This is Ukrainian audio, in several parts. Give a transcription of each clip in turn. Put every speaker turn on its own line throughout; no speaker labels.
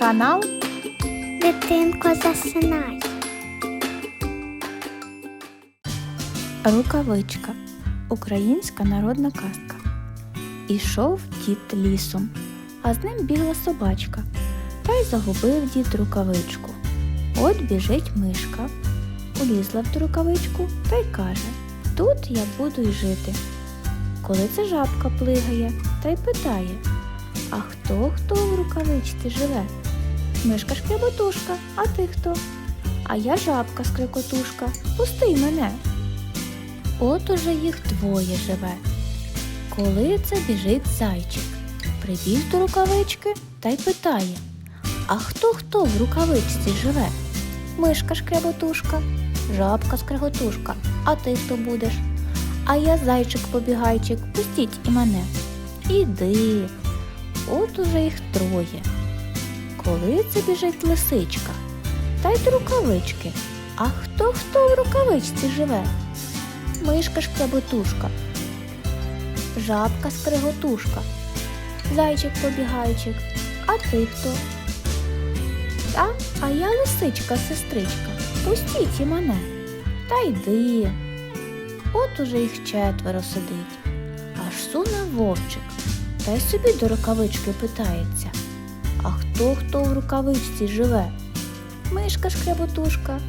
Канал
Дитинко засинай.
Рукавичка. Українська народна казка. Ішов дід лісом, а з ним бігла собачка. Та й загубив дід рукавичку. От біжить мишка, улізла в ту рукавичку та й каже Тут я буду й жити. Коли це жабка плигає та й питає А хто хто в рукавичці живе? Мишка шкряботушка, а ти хто? А я жабка скрикотушка. Пусти мене. От уже їх двоє живе. Коли це біжить зайчик, прибіг до рукавички та й питає А хто хто в рукавичці живе? Мишка шкряботушка, жабка скреготушка, а ти хто будеш? А я зайчик побігайчик, пустіть і мене. Іди. От уже їх троє. Коли це біжить лисичка, та й до рукавички. А хто хто в рукавичці живе? Мишка шкряботушка, жабка скриготушка, зайчик побігайчик, а ти хто? Та, а я лисичка, сестричка, пустіть і мене. Та йди. От уже їх четверо сидить. Аж суне вовчик, та й собі до рукавички питається. Хто хто в рукавичці живе? Мишка шкряботушка,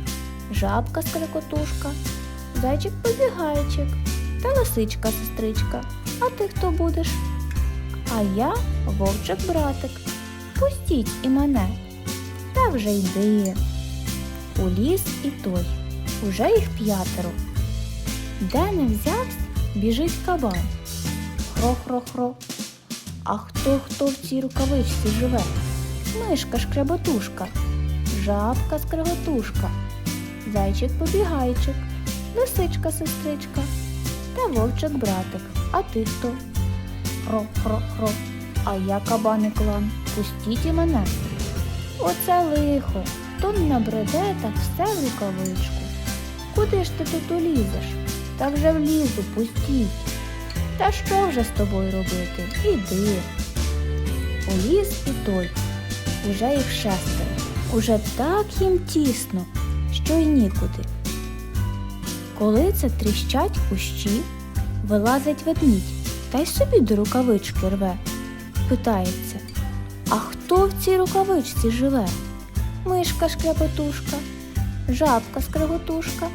жабка скрикотушка, зайчик побігайчик та лисичка сестричка. А ти хто будеш? А я вовчик братик. Пустіть і мене. Та вже йди. У ліс і той. Уже їх п'ятеро. Де не взявсь, біжить кабан. Хро-хро-хро. А хто хто в цій рукавичці живе? Мишка шкряботушка, жабка скриготушка, зайчик побігайчик, лисичка сестричка та вовчик братик. А ти хто? Хро-хро-хро. А я кабаний клан. Пустіть і мене. Оце лихо. То набреде, так все в рукавичку. Куди ж ти тут улізеш? Та вже влізу, пустіть. Та що вже з тобою робити? Іди. У ліс і той. Уже їх шестеро. Уже так їм тісно, що й нікуди. Коли це тріщать кущі, вилазить ведмідь та й собі до рукавички рве. Питається, а хто в цій рукавичці живе? Мишка шкряпетушка, жабка скриготушка,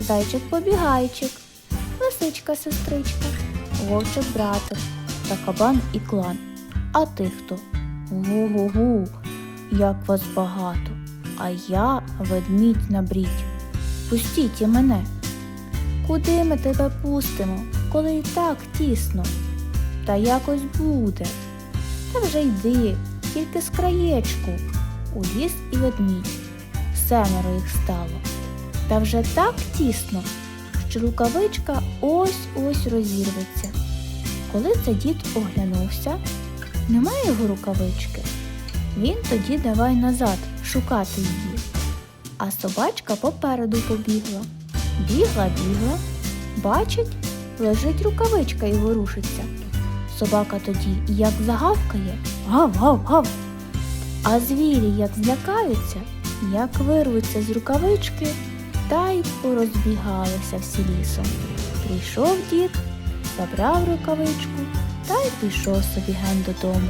зайчик побігайчик, лисичка сестричка, вовчик братик та кабан і клан. А ти хто? Гу-гу-гу, як вас багато, а я ведмідь на брідь. Пустіть і мене. Куди ми тебе пустимо, коли і так тісно? Та якось буде. Та вже йди, тільки з краєчку. У ліс і ведмідь. Семеро їх стало. Та вже так тісно, що рукавичка ось-ось розірветься. Коли це дід оглянувся, немає його рукавички. Він тоді давай назад шукати її. А собачка попереду побігла. Бігла, бігла, бачить, лежить рукавичка і ворушиться. Собака тоді як загавкає, гав-гав-гав. А звірі як злякаються, як вирвуться з рукавички, та й порозбігалися всі лісом. Прийшов дід, забрав рукавичку та й пішов собі ген додому.